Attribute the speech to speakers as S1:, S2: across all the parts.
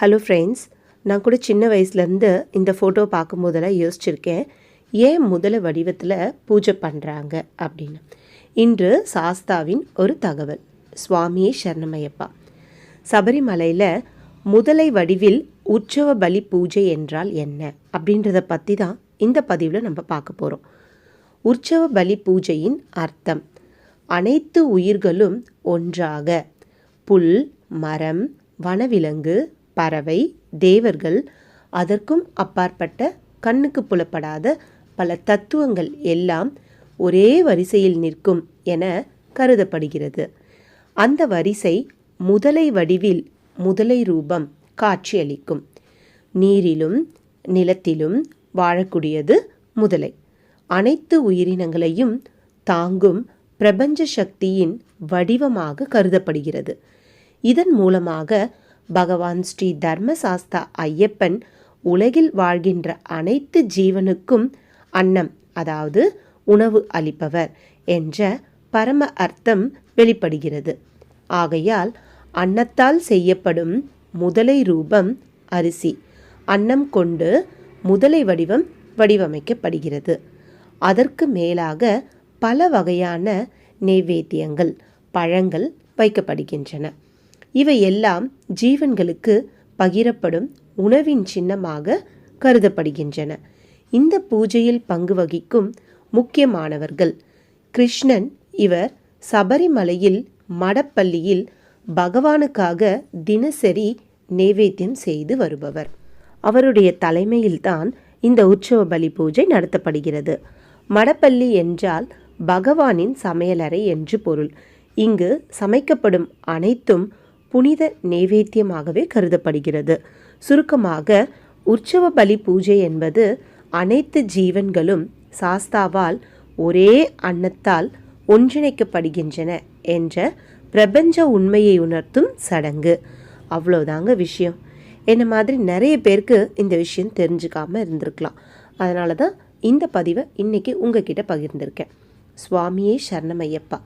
S1: Hello friends நான் கூட சின்ன வயசுலேருந்து இந்த ஃபோட்டோ பார்க்கும்போதெல்லாம் யோசிச்சிருக்கேன். ஏன் முதல வடிவத்தில் பூஜை பண்ணுறாங்க அப்படின்னு? இன்று சாஸ்தாவின் ஒரு தகவல். சுவாமியே சரணமையப்பா. சபரிமலையில் முதலை வடிவில் உற்சவ பலி பூஜை என்றால் என்ன? அப்படின்றத பற்றி தான் இந்த பதிவில் நம்ம பார்க்க போகிறோம் உற்சவ பலி பூஜையின் அர்த்தம். அனைத்து உயிர்களும் ஒன்றாக. புல் மரம் வனவிலங்கு பறவை தேவர்கள் அதற்கும் அப்பாற்பட்ட கண்ணுக்கு புலப்படாத பல தத்துவங்கள் எல்லாம் ஒரே வரிசையில் நிற்கும் என கருதப்படுகிறது. அந்த வரிசை முதலை வடிவில் முதலை ரூபம் காட்சியளிக்கும். நீரிலும் நிலத்திலும் வாழக்கூடியது முதலை. அனைத்து உயிரினங்களையும் தாங்கும் பிரபஞ்ச சக்தியின் வடிவமாக கருதப்படுகிறது. இதன் மூலமாக பகவான் ஸ்ரீ தர்மசாஸ்தா ஐயப்பன் உலகில் வாழ்கின்ற அனைத்து ஜீவனுக்கும் அன்னம் அதாவது உணவு அளிப்பவர் என்ற பரம அர்த்தம் வெளிப்படுகிறது. ஆகையால் அன்னத்தால் செய்யப்படும் முதலை ரூபம் அரிசி. அன்னம் கொண்டு முதலை வடிவம் வடிவமைக்கப்படுகிறது. அதற்கு மேலாக பல வகையான நெய்வேத்தியங்கள் பழங்கள் வைக்கப்படுகின்றன. இவையெல்லாம் ஜீவன்களுக்கு பகிரப்படும் உணவின் சின்னமாக கருதப்படுகின்றன. இந்த பூஜையில் பங்கு வகிக்கும் முக்கியமானவர்கள் கிருஷ்ணன் இவர் சபரிமலையில் மடப்பள்ளியில் பகவானுக்காக தினசரி நைவேத்தியம் செய்து வருபவர். அவருடைய தலைமையில்தான் இந்த உற்சவ பலி பூஜை நடத்தப்படுகிறது. மடப்பள்ளி என்றால் பகவானின் சமையலறை என்று பொருள். இங்கு சமைக்கப்படும் அனைத்தும் புனித நைவேத்தியமாகவே கருதப்படுகிறது. சுருக்கமாக உற்சவ பலி பூஜை என்பது அனைத்து ஜீவன்களும் சாஸ்தாவால் ஒரே அன்னத்தால் ஒன்றிணைக்கப்படுகின்றன என்ற பிரபஞ்ச உண்மையை உணர்த்தும் சடங்கு. அவ்வளோதாங்க விஷயம். என்ன மாதிரி நிறைய பேருக்கு இந்த விஷயம் தெரிஞ்சுக்காமல் இருந்திருக்கலாம். அதனால தான் இந்த பதிவை இன்றைக்கி உங்ககிட்ட பகிர்ந்திருக்கேன். சுவாமியே சரணமையப்பா.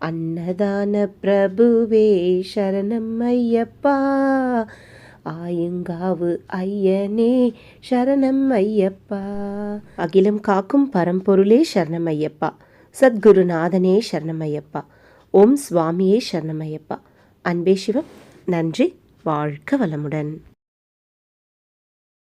S1: அன்னதான பிரபுவே சரணம் ஐயப்பா. ஆயுங்காவு ஐயனே சரணம் ஐயப்பா. அகிலம் காக்கும் பரம்பொருளே சரணம் ஐயப்பா. சத்குருநாதனே சரணம் ஐயப்பா. ஓம் சுவாமியே சரணம் ஐயப்பா. அன்பே சிவம். நன்றி. வாழ்க வளமுடன்.